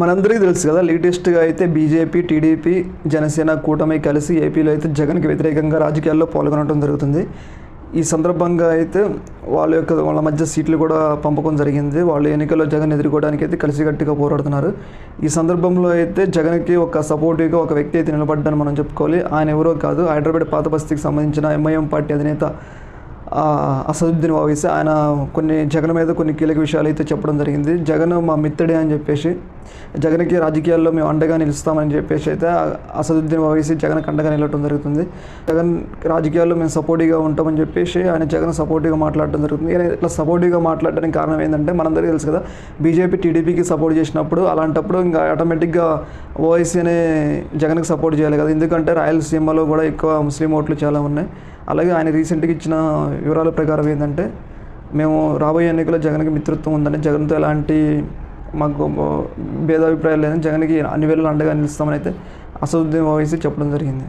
మనందరికీ తెలుసు కదా లేటెస్ట్గా అయితే బీజేపీ టీడీపీ జనసేన కూటమి కలిసి ఏపీలో అయితే జగన్కి వ్యతిరేకంగా రాజకీయాల్లో పాల్గొనడం జరుగుతుంది. ఈ సందర్భంగా అయితే వాళ్ళ యొక్క వాళ్ళ మధ్య సీట్లు కూడా పంపకం జరిగింది. వాళ్ళు ఎన్నికల్లో జగన్ ఎదుర్కోవడానికి అయితే కలిసికట్టుగా పోరాడుతున్నారు. ఈ సందర్భంలో అయితే జగన్కి ఒక సపోర్టివ్గా ఒక వ్యక్తి అయితే నిలబడ్డాను మనం చెప్పుకోవాలి. ఆయన ఎవరో కాదు హైదరాబాద్ పాత బస్తీకి సంబంధించిన ఎంఐఎం పార్టీ అధినేత అసదుద్దీన్ ఓవైసీ ఆయన కొన్ని జగన్ మీద కొన్ని కీలక విషయాలు అయితే చెప్పడం జరిగింది. జగన్ మా మిత్రుడే అని చెప్పేసి జగన్కి రాజకీయాల్లో మేము అండగా నిలుస్తామని చెప్పేసి అయితే అసదుద్దీన్ ఓవైసీ జగన్కి అండగా నిలవటం జరుగుతుంది. జగన్ రాజకీయాల్లో మేము సపోర్టివ్గా ఉంటామని చెప్పేసి ఆయన జగన్ సపోర్టివ్గా మాట్లాడటం జరుగుతుంది. ఇట్లా సపోర్టివ్గా మాట్లాడడానికి కారణం ఏంటంటే మనందరికీ తెలుసు కదా బీజేపీ టీడీపీకి సపోర్ట్ చేసినప్పుడు అలాంటప్పుడు ఇంకా ఆటోమేటిక్గా ఓవైసీ అనే జగన్కి సపోర్ట్ చేయాలి కదా. ఎందుకంటే రాయలసీమలో కూడా ఎక్కువ ముస్లిం ఓట్లు చాలా ఉన్నాయి. అలాగే ఆయన రీసెంట్గా ఇచ్చిన వివరాల ప్రకారం ఏంటంటే మేము రాబోయే ఎన్నికల్లో జగన్కి మిత్రత్వం ఉందని జగన్తో ఎలాంటి మాకు భేదాభిప్రాయాలు లేదని జగన్కి అన్ని వేళలు అండగా నిలుస్తామని అయితే అసదుద్దీన్ ఓవైసీ చెప్పడం జరిగింది.